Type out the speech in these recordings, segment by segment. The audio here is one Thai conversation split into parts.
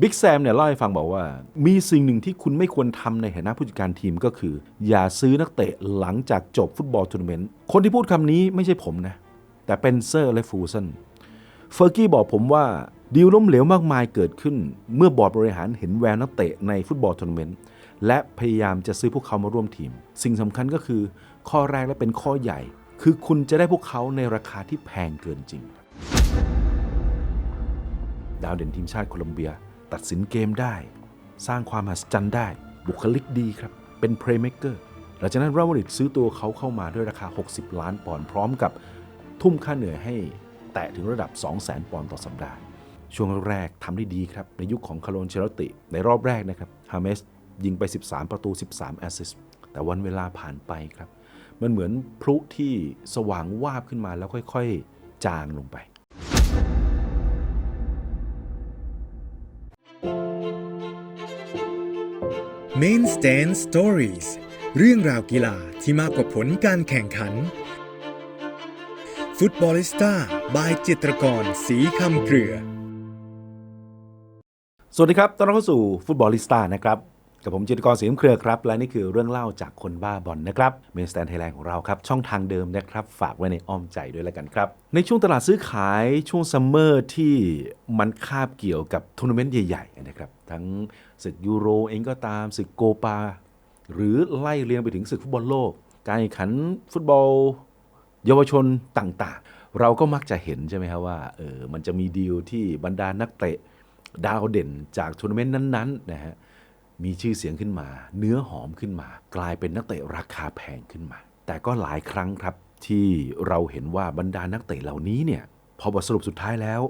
บิ๊กแซมเนี่ยเล่าให้ฟังบอกว่า มีสิ่งหนึ่งที่คุณไม่ควรทำในฐานะผู้จัดการทีมก็คือ อย่าซื้อนักเตะหลังจากจบฟุตบอลทัวร์นาเมนต์คนที่พูดคำนี้ไม่ใช่ผมนะ แต่เป็นเซอร์และฟูซันเฟอร์กี้บอกผมว่าดีลล้มเหลวมากมายเกิดขึ้น เมื่อบอร์ดบริหารเห็นแววนักเตะในฟุตบอลทัวร์นาเมนต์และพยายามจะซื้อพวกเขามาร่วมทีม สิ่งสำคัญก็คือ ข้อแรกและเป็นข้อใหญ่ คือคุณจะได้พวกเขาในราคาที่แพงเกินจริง ดาวเด่นทีมชาติโคลอมเบีย ตัดสินเกมได้ สร้างความมหัศจรรย์ได้ บุคลิกดีครับ เป็นเพลย์เม k เกอร์หลังจากนั้นรอัลมาริดซื้อตัวเขาเข้ามาด้วยราคา 60 ล้านปอนด์พร้อมกับทุ่มค่าเหนื่อยให้แตะถึงระดับ 200,000 ปอนด์ต่อสัปดาห์ ช่วงแรกทำได้ดีครับ ในยุคของคาร์ลนเชลติ ในรอบแรกนะครับฮาเมสยิงไป 13 ประตู 13 แอสซิสต์แต่วันเวลาผ่านไปครับ มันเหมือนพลุที่สว่างวาบขึ้นมาแล้วค่อยๆ จางลงไป Main Stand Stories เรื่องราวกีฬาที่มากกว่าผลการแข่งขัน ฟุตบอลิสต้าบายจิตรกรสีคำเกลือ สวัสดีครับ ต้อนรับเข้าสู่ฟุตบอลลิสต้านะครับ กับผมจิตรกรเสียงเครือครับ และนี่คือเรื่องเล่าจากคนบ้าบอลนะครับเมนสแตนไทยแลนด์ของเราครับ ช่องทางเดิมนะครับ ฝากไว้ในอ้อมใจด้วยแล้วกันครับ ในช่วงตลาดซื้อขายช่วงซัมเมอร์ที่มันคาบเกี่ยวกับทัวร์นาเมนต์ใหญ่ๆนะครับ ทั้งศึกยูโรเองก็ตามศึกโกปา หรือไล่เรียงไปถึงศึกฟุตบอลโลก การแข่งขันฟุตบอล เยาวชนต่างๆ เราก็มักจะเห็นใช่ไหมครับว่าเออมันจะมีดีลที่บรรดานักเตะดาวเด่นจากทัวร์นาเมนต์นั้นๆนะฮะ มีชื่อเสียงขึ้นมา เนื้อหอมขึ้นมา กลายเป็นนักเตะราคาแพงขึ้นมา แต่ก็หลายครั้งครับ ที่เราเห็นว่าบรรดานักเตะเหล่านี้เนี่ยพอบทสรุปสุดท้ายแล้ว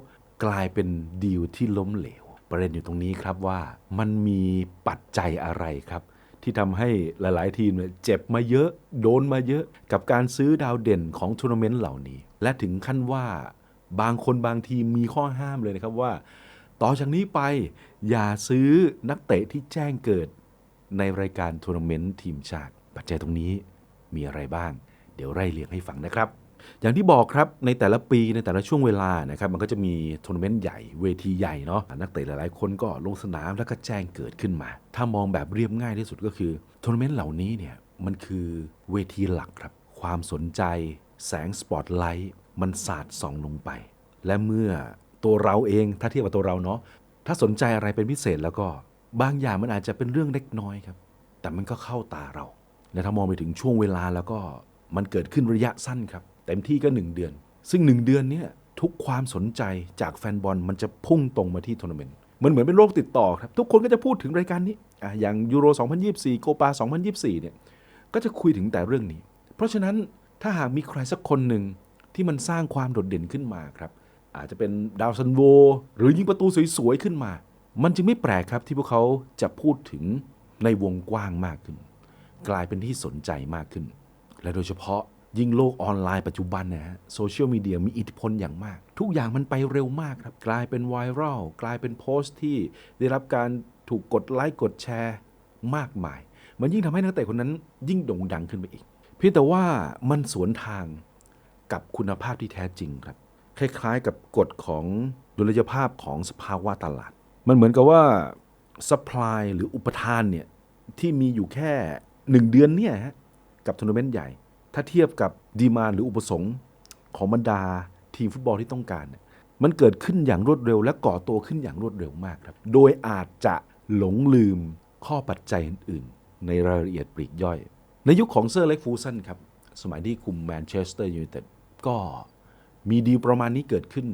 กลายเป็นดีลที่ล้มเหลว ประเด็นอยู่ตรงนี้ครับว่ามันมีปัจจัยอะไรครับ ที่ทำให้หลาย ๆ ทีมเนี่ยเจ็บมาเยอะ โดนมาเยอะ กับการซื้อดาวเด่นของทัวร์นาเมนต์เหล่านี้ และถึงขั้นว่าบางคนบางทีมมีข้อห้ามเลยนะครับว่า ต่อจากนี้ไปอย่าซื้อนักเตะที่แจ้งเกิด ในรายการทัวร์นาเมนต์ทีมชาติ ปัจจัยตรงนี้มีอะไรบ้าง เดี๋ยวไล่เรียงให้ฟังนะครับ อย่างที่บอกครับในแต่ละปีในแต่ละช่วงเวลานะครับมันก็จะมีทัวร์นาเมนต์ใหญ่เวทีใหญ่เนาะนักเตะหลายๆ คนก็ลงสนามแล้วก็แจ้งเกิดขึ้นมา ถ้ามองแบบเรียบง่ายที่สุดก็คือทัวร์นาเมนต์เหล่านี้เนี่ยมันคือเวทีหลักครับ ความสนใจ แสงสปอตไลท์มันสาดส่องลงไป และเมื่อ ตัวเราเอง ถ้าเทียบกับตัวเราเนาะถ้าสนใจอะไรเป็นพิเศษแล้วก็บางอย่างมันอาจจะเป็นเรื่องเล็กน้อยครับ แต่มันก็เข้าตาเรา และถ้ามองไปถึงช่วงเวลาแล้วก็มันเกิดขึ้นระยะสั้นครับ เต็มที่ก็ 1 เดือน ซึ่ง 1 เดือนเนี้ทุกความสนใจจากแฟนบอลมันจะพุ่งตรงมาที่ทัวร์นาเมนต์มันเหมือนเป็นโรคติดต่อครับ ทุกคนก็จะพูดถึงรายการนี้ออย่างยูโร 2024 โกปา 2024 เนี่ยก็จะคุยถึงแต่เรื่องนี้ เพราะฉะนั้นถ้าหากมีใครสักคนหนึ่งที่มันสร้างความโดดเด่นขึ้นมาครับ อาจจะเป็นดาวซันโว หรือยิงประตูสวย ๆ ขึ้นมา มันจึงไม่แปลกครับที่พวกเขาจะพูดถึงในวงกว้างมากขึ้น กลายเป็นที่สนใจมากขึ้น และโดยเฉพาะยิ่งโลกออนไลน์ปัจจุบันนะฮะโซเชียลมีเดียมีอิทธิพลอย่างมาก ทุกอย่างมันไปเร็วมากครับ กลายเป็นไวรัลกลายเป็นโพสต์ที่ได้รับการถูกกดไลค์กดแชร์มากมาย มันยิ่งทำให้นักเตะคนนั้นยิ่งโด่งดังขึ้นไปอีก เพียงแต่ว่ามันสวนทางกับคุณภาพที่แท้จริงครับ คล้ายๆ กับกฎของดุลยภาพของสภาวะตลาด มันเหมือนกับว่าสป라이หรืออุปทานเนี่ยที่มีอยู่แค่หนึ่งเดือนเนี่ยฮะกับทัวร์นาเมนต์ใหญ่ ถ้าเทียบกับดีมานหรืออุปสงค์ของบรรดาทีมฟุตบอลที่ต้องการเนี่ยมันเกิดขึ้นอย่างรวดเร็ว และก่อตัวขึ้นอย่างรวดเร็วมากครับ โดยอาจจะหลงลืมข้อปัจจัยอื่นๆ ในรายละเอียดปลีกย่อย ในยุคของเซอร์เล็กฟูสันครับ สมัยที่คุมแมนเชสเตอร์ยูไนเต็ดก็ มีดีลประมาณนี้เกิดขึ้น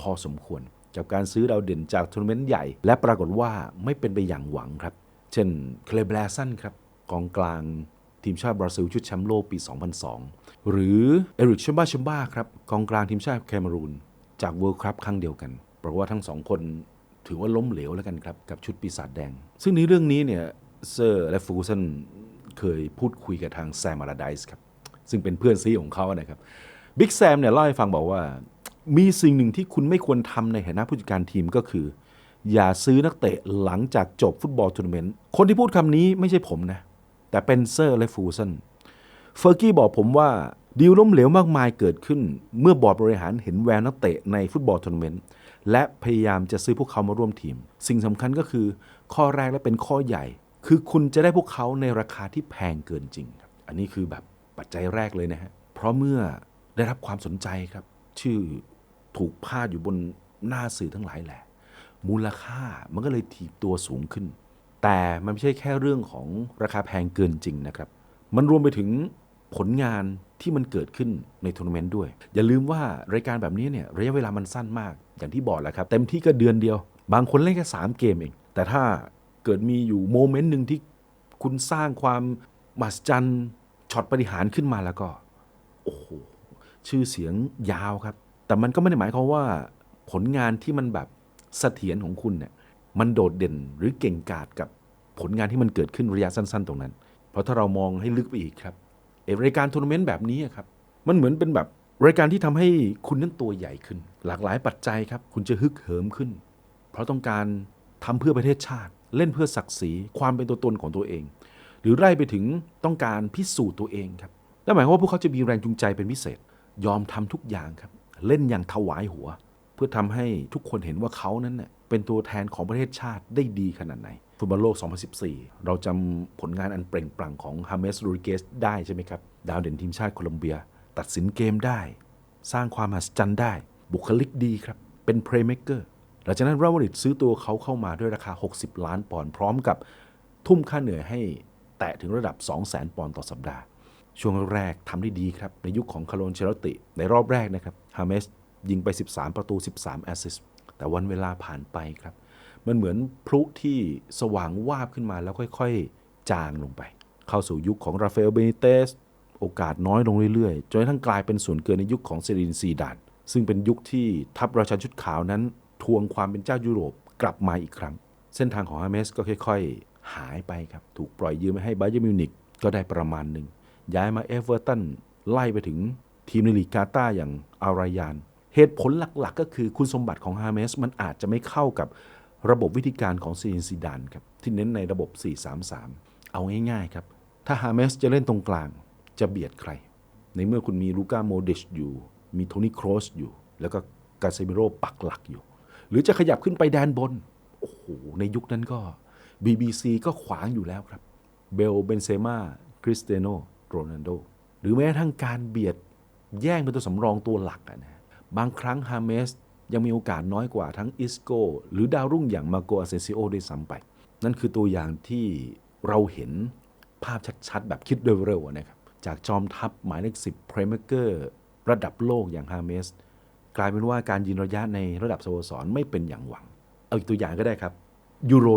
พอสมควร กับการซื้อดาวเด่นจากทัวร์นาเมนต์ใหญ่ และปรากฏว่าไม่เป็นไปอย่างหวังครับ เช่นเคลเบลสันครับกองกลางทีมชาติบราซิลชุดแชมป์โลกปี 2002 หรือเอริกชมบ้าชมบ้าครับกองกลางทีมชาติแคเมรูนจากเวิลด์คัพครั้งเดียวกันเพราะว่าทั้งสองคนถือว่าล้มเหลวแล้วกันครับ กับชุดปีศาจแดง ซึ่งในเรื่องนี้เนี่ยเซอร์และฟูสันเคยพูดคุยกับทางแซมอาราไดส์ครับ ซึ่งเป็นเพื่อนซีของเขานะครับ บิ๊กแซมเนี่ยเล่าให้ฟังบอกว่า มีสิ่งหนึ่งที่คุณไม่ควรทำในฐานะผู้จัดการทีมก็คือ อย่าซื้อนักเตะหลังจากจบฟุตบอลทัวร์นาเมนต์คนที่พูดคำนี้ไม่ใช่ผมนะ แต่เป็นเซอร์และฟูสันเฟอร์กี้บอกผมว่าดีลล้มเหลวมากมายเกิดขึ้น เมื่อบอร์ดบริหารเห็นแววนักเตะในฟุตบอลทัวร์นาเมนต์และพยายามจะซื้อพวกเขามาร่วมทีม สิ่งสำคัญก็คือ ข้อแรกและเป็นข้อใหญ่ คือคุณจะได้พวกเขาในราคาที่แพงเกินจริง อันนี้คือแบบปัจจัยแรกเลยนะฮะเพราะเมื่อ ได้รับความสนใจครับ ชื่อถูกพาดอยู่บนหน้าสื่อทั้งหลายแหละ มูลค่ามันก็เลยถีบตัวสูงขึ้น แต่มันไม่ใช่แค่เรื่องของราคาแพงเกินจริงนะครับ มันรวมไปถึงผลงานที่มันเกิดขึ้นในทัวร์นาเมนต์ด้วย อย่าลืมว่ารายการแบบนี้เนี่ยระยะเวลามันสั้นมาก อย่างที่บอกแหละครับ เต็มที่ก็เดือนเดียว บางคนเล่นแค่3เกมเอง แต่ถ้าเกิดมีอยู่โมเมนต์หนึ่งที่คุณสร้างความมหัศจรรย์ช็อตปฏิหารขึ้นมาแล้วก็ ชื่อเสียงยาวครับ แต่มันก็ไม่ได้หมายความว่าผลงานที่มันแบบเสถียรของคุณเนี่ยมันโดดเด่นหรือเก่งกาจกับผลงานที่มันเกิดขึ้นระยะสั้น ๆ ตรงนั้น เพราะถ้าเรามองให้ลึกไปอีกครับเอรายการทัวร์นาเมนต์แบบนี้ครับมันเหมือนเป็นแบบรายการที่ทำให้คุณนั้นตัวใหญ่ขึ้น หลากหลายปัจจัยครับ คุณจะฮึกเหิมขึ้น เพราะต้องการทำเพื่อประเทศชาติ เล่นเพื่อศักดิ์ศรีความเป็นตัวตนของตัวเอง หรือไล่ไปถึงต้องการพิสูจน์ตัวเองครับนั่นหมายความว่าพวกเขาจะมีแรงจูงใจเป็นพิเศษ ยอมทำทุกอย่างครับ เล่นอย่างถวายหัว เพื่อทำให้ทุกคนเห็นว่าเขานั้นเน่ยเป็นตัวแทนของประเทศชาติได้ดีขนาดไหนฟุตบอลโลก 2014 เราจำผลงานอันเปล่งปลั่งของฮาเมสโรริเกสได้ใช่ไหมครับ ดาวเด่นทีมชาติโคลอมเบีย ตัดสินเกมได้ สร้างความมหัศจรรย์ได้ บุคลิกดีครับ เป็นเพลย์เม k เกอร์หลังจากนั้นเรอัลมาดริดซื้อตัวเขาเข้ามาด้วยราคา 60 ล้านปอนด์พร้อมกับทุ่มค่าเหนื่อยให้แตะถึงระดับ 200,000 ปอนด์ต่อสัปดาห์ ช่วงแรกทำได้ดีครับ ในยุคของคาร์ลนเชลติ ในรอบแรกนะครับฮาเมสยิงไป 13 ประตู 13 แอสซิสต์แต่วันเวลาผ่านไปครับ มันเหมือนพลุที่สว่างวาบขึ้นมาแล้วค่อยๆ จางลงไป เข้าสู่ยุคของราฟาเอลเบนิเตสโอกาสน้อยลงเรื่อยๆ จนกระทั่งกลายเป็นส่วนเกินในยุคของเซรินซีดาน ซึ่งเป็นยุคที่ทัพราชาชุดขาวนั้น ทวงความเป็นเจ้ายุโรปกลับมาอีกครั้ง เส้นทางของฮาเมสก็ค่อย ๆ หายไปครับ ถูกปล่อยยืมไปให้บาเยอร์มิวนิกก็ได้ประมาณหนึ่ง ย้ายมาเอเวอร์ตันไล่ไปถึงทีมในลีกกาตาอย่างอารายาน เหตุผลหลักๆ ก็คือคุณสมบัติของฮาเมสมันอาจจะไม่เข้ากับระบบวิธีการของซีนซีดานครับที่เน้นในระบบ 4-3-3 เอาง่ายๆครับถ้าฮาเมสจะเล่นตรงกลางจะเบียดใคร ในเมื่อคุณมีลูก้าโมเดชอยู่ มีโทนี่โครสอยู่ แล้วก็กาเซมิโรปักหลักอยู่ หรือจะขยับขึ้นไปแดนบน โอ้โห ในยุคนั้นก็ BBC ก็ขวางอยู่แล้วครับ เบล เบนเซม่าคริสเตโน โรนัลโด หรือแม้กระทั่งการเบียดแย่งเป็นตัวสำรองตัวหลักะนะบางครั้งฮาเมสยังมีโอกาสน้อยกว่าทั้งอิสโกหรือดาวรุ่งอย่างมาโกอาเซซิโอด้วยซ้ำไป นั่นคือตัวอย่างที่เราเห็นภาพชัดๆ แบบคิดเร็วๆนะครับจากจอมทัพหมายเลขสิบเพรเมเกอร์ระดับโลกอย่างฮาเมสกลายเป็นว่าการยิงระยะในระดับสโมสรไม่เป็นอย่างหวัง เอาอีกตัวอย่างก็ได้ครับยูโร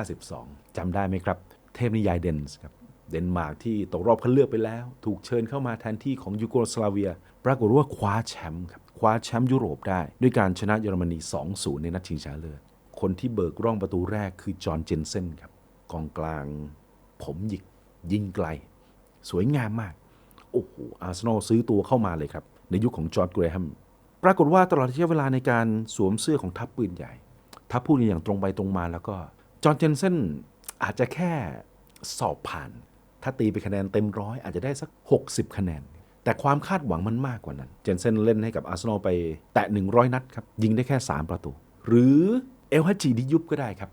1992จำได้ไหมครับ เทพนิยายเดนส์ครับ เดนมาร์กที่ตกรอบคัดเลือกไปแล้ว ถูกเชิญเข้ามาแทนที่ของยูโกสลาเวีย ปรากฏว่าคว้าแชมป์ครับคว้าแชมป์ยุโรปได้ ด้วยการชนะเยอรมนี 2-0 ในนัดชิงชนะเลิศคนที่เบิกร่องประตูแรกคือจอห์นเจนเซนครับกองกลาง ผมหยิกยิงไกล สวยงามมาก โอ้โหอาร์เซนอลซื้อตัวเข้ามาเลยครับ ในยุคของจอร์ดเกรแฮมปรากฏว่าตลอดระยะเวลาในการสวมเสื้อของทัพปืนใหญ่ถ้าพูดอย่างตรงไปตรงมาแล้วก็จอห์นเจนเซนอาจจะแค่สอบผ่าน ถ้าตีไปคะแนนเต็มร้อยอาจจะได้สัก 60 คะแนน แต่ความคาดหวังมันมากกว่านั้น เจนเซนเล่นให้กับอาร์เซนอลไปแตะ 100 นัดครับ ยิงได้แค่ 3 ประตู หรือเอลฮัจีดิยุบก็ได้ครับ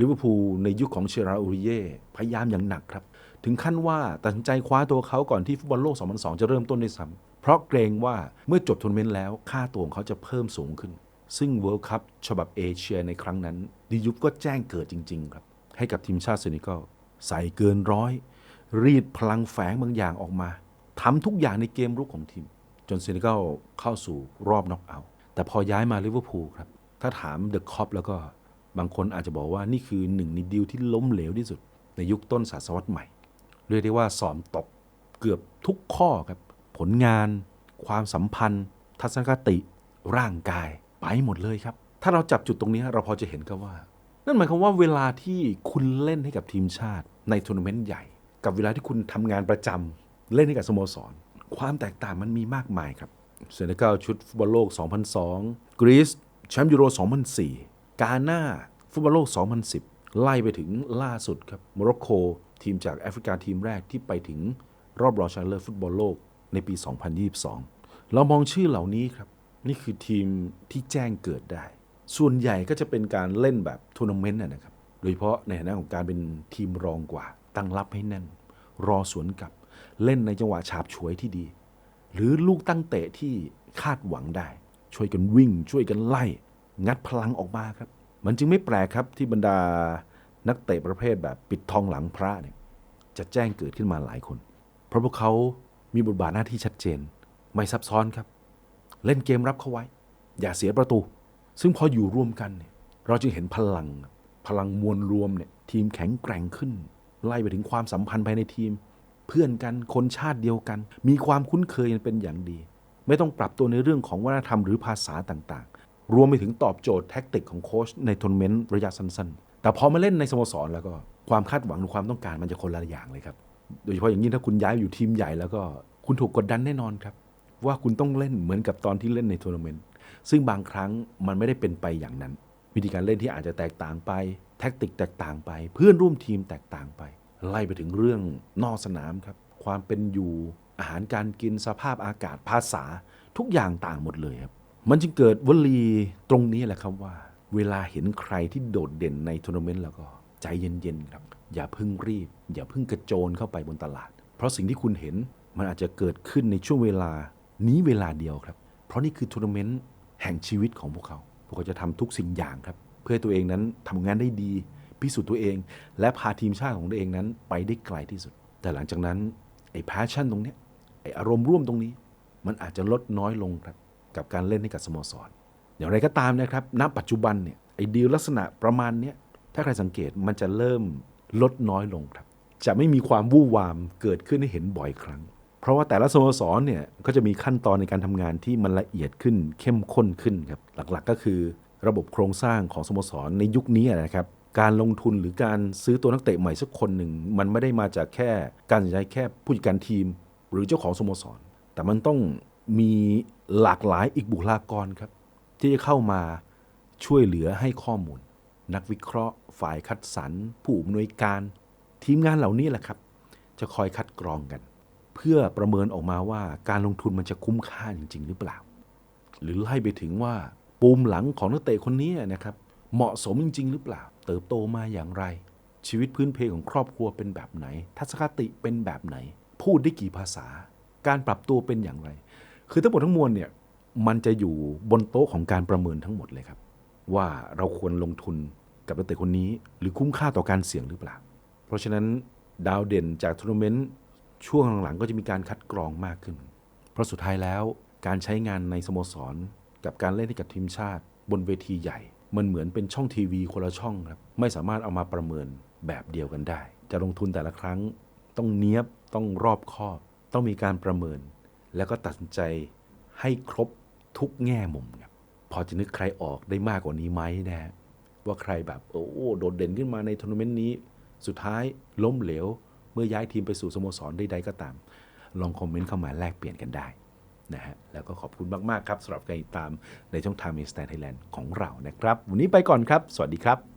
ลิเวอร์พูลในยุคของเชราอูริเย่พยายามอย่างหนักครับ ถึงขั้นว่าตัดสินใจคว้าตัวเขาก่อนที่ฟุตบอลโลก 2002 จะเริ่มต้นด้วยซ้ำเพราะเกรงว่าเมื่อจบทัวร์นาเมนต์แล้วค่าตัวของเขาจะเพิ่มสูงขึ้น ซึ่ง World Cup ฉบับเอเชียในครั้งนั้นดิยุบก็แจ้งเกิดจริง ๆ ครับ ให้กับทีมชาติเซนิกัลใส่เกินร้อย รีดพลังแฝงบางอย่างออกมาทำทุกอย่างในเกมรุกของทีม จนเซนกัลเข้าสู่รอบน็อกเอาท์แต่พอย้ายมาลิเวอร์พูลครับ ถ้าถามเดอะคอปแล้วก็บางคนอาจจะบอกว่านี่คือหนึ่งในดีลที่ล้มเหลวที่สุด ในยุคต้นศตวรรษใหม่ เรียกได้ว่าสอมตกเกือบทุกข้อครับ ผลงาน ความสัมพันธ์ ทัศนคติ ร่างกาย ไปหมดเลยครับ ถ้าเราจับจุดตรงนี้เราพอจะเห็นครับว่า นั่นหมายความว่าเวลาที่คุณเล่นให้กับทีมชาติในทัวร์นาเมนต์ใหญ่ กับเวลาที่คุณทำงานประจำเล่นให้กับสโมสร ความแตกต่างมันมีมากมายครับเซเนกัลชุดฟุตบอลโลก 2002 กรีซแชมป์ยูโร 2004 กาหน้าฟุตบอลโลก 2010 ไล่ไปถึงล่าสุดครับโมร็อกโกทีมจากแอฟริกาทีมแรกที่ไปถึงรอบรองชนะเลิศฟุตบอลโลกในปี 2022 เรามองชื่อเหล่านี้ครับ นี่คือทีมที่แจ้งเกิดได้ ส่วนใหญ่ก็จะเป็นการเล่นแบบทัวร์นาเมนต์นะครับ โดยเฉพาะในฐานะของการเป็นทีมรองกว่า ตั้งรับให้แน่น รอสวนกลับ เล่นในจังหวะฉาบฉวยที่ดี หรือลูกตั้งเตะที่คาดหวังได้ ช่วยกันวิ่ง ช่วยกันไล่ งัดพลังออกมาครับ มันจึงไม่แปลกครับที่บรรดานักเตะประเภทแบบปิดทองหลังพระเนี่ยจะแจ้งเกิดขึ้นมาหลายคน เพราะพวกเขามีบทบาทหน้าที่ชัดเจน ไม่ซับซ้อนครับ เล่นเกมรับเข้าไว้ อย่าเสียประตู ซึ่งพออยู่ร่วมกันเนี่ยเราจึงเห็นพลัง พลังมวลรวมเนี่ยทีมแข็งแกร่งขึ้น ไล่ไปถึงความสัมพันธ์ภายในทีม เพื่อนกันคนชาติเดียวกัน มีความคุ้นเคยกันเป็นอย่างดี ไม่ต้องปรับตัวในเรื่องของวัฒนธรรมหรือภาษาต่างๆ รวมไปถึงตอบโจทย์แท็กติกของโค้ชในทัวร์นาเมนต์ระยะสั้นๆ แต่พอมาเล่นในสโมสรแล้วก็ความคาดหวังหรือความต้องการมันจะคนละอย่างเลยครับ โดยเฉพาะอย่างยิ่งถ้าคุณย้ายอยู่ทีมใหญ่แล้วก็คุณถูกกดดันแน่นอนครับ ว่าคุณต้องเล่นเหมือนกับตอนที่เล่นในทัวร์นาเมนต์ซึ่งบางครั้งมันไม่ได้เป็นไปอย่างนั้น วิธีการเล่นที่อาจจะแตกต่างไป แท็กติกแตกต่างไป เพื่อนร่วมทีมแตกต่างไป ไล่ไปถึงเรื่องนอกสนามครับ ความเป็นอยู่อาหารการกินสภาพอากาศภาษาทุกอย่างต่างหมดเลยครับ มันจึงเกิดวลีตรงนี้แหละครับว่า เวลาเห็นใครที่โดดเด่นในทัวร์นาเมนต์แล้วก็ใจเย็นๆครับ อย่าเพิ่งรีบ อย่าเพิ่งกระโจนเข้าไปบนตลาด เพราะสิ่งที่คุณเห็นมันอาจจะเกิดขึ้นในช่วงเวลานี้เวลาเดียวครับ เพราะนี่คือทัวร์นาเมนต์แห่งชีวิตของพวกเขา พวกเขาจะทำทุกสิ่งอย่างครับ เพื่อตัวเองนั้นทำงานได้ดี พิสูจน์ตัวเอง และพาทีมชาติของตัวเองนั้นไปได้ไกลที่สุด แต่หลังจากนั้นไอ้แพชชั่นตรงนี้ไอ้อารมณ์ร่วมตรงนี้ มันอาจจะลดน้อยลงครับกับการเล่นให้กับสโมสรอย่างไรก็ตามนะครับณปัจจุบันเนี่ยไอ้ดีลลักษณะประมาณเนี้ยถ้าใครสังเกตมันจะเริ่มลดน้อยลงครับ จะไม่มีความวู่วามเกิดขึ้นให้เห็นบ่อยครั้ง เพราะว่าแต่ละสโมสรเนี่ยก็จะมีขั้นตอนในการทำงานที่มันละเอียดขึ้นเข้มข้นขึ้นครับหลักๆก็คือ ระบบโครงสร้างของสโมสรในยุคนี้นะครับ การลงทุนหรือการซื้อตัวนักเตะใหม่สักคนหนึ่ง มันไม่ได้มาจากแค่การตัดสินใจแค่ผู้จัดการทีม หรือเจ้าของสโมสร แต่มันต้องมีหลากหลายอีกบุคลากรครับ ที่จะเข้ามาช่วยเหลือให้ข้อมูล นักวิเคราะห์ ฝ่ายคัดสรร ผู้อำนวยการ ทีมงานเหล่านี้แหละครับ จะคอยคัดกรองกัน เพื่อประเมินออกมาว่าการลงทุนมันจะคุ้มค่าจริง ๆ หรือเปล่า หรือไล่ไปถึงว่า ปูมหลังของนักเตะคนนี้นะครับ เหมาะสมจริง ๆ หรือเปล่า เติบโตมาอย่างไร ชีวิตพื้นเพของครอบครัวเป็นแบบไหน ทัศนคติเป็นแบบไหน พูดได้กี่ภาษา การปรับตัวเป็นอย่างไร คือทั้งหมดทั้งมวลเนี่ยมันจะอยู่บนโต๊ะของการประเมินทั้งหมดเลยครับ ว่าเราควรลงทุนกับนักเตะคนนี้ หรือคุ้มค่าต่อการเสี่ยงหรือเปล่า เพราะฉะนั้นดาวเด่นจากทัวร์นาเมนต์ช่วงหลังๆก็จะมีการคัดกรองมากขึ้น เพราะสุดท้ายแล้วการใช้งานในสโมสร กับการเล่นให้กับทีมชาติบนเวทีใหญ่ มันเหมือนเป็นช่องทีวีคนละช่องครับไม่สามารถเอามาประเมินแบบเดียวกันได้ จะลงทุนแต่ละครั้งต้องเนี้ยบต้องรอบคอบ ต้องมีการประเมิน แล้วก็ตัดสินใจให้ครบทุกแง่มุมครับพอจะนึกใครออกได้มากกว่านี้ไหมนะฮะว่าใครแบบโอ้โหโดดเด่นขึ้นมาในทัวร์นาเมนต์นี้ สุดท้ายล้มเหลว เมื่อย้ายทีมไปสู่สโมสรใดๆก็ตาม ลองคอมเมนต์เข้ามาแลกเปลี่ยนกันได้ นะฮะแล้วก็ขอบคุณมาก ๆ ครับสำหรับการติดตามในช่องทางมิสแตนไทยแลนด์ของเรานะครับ วันนี้ไปก่อนครับ สวัสดีครับ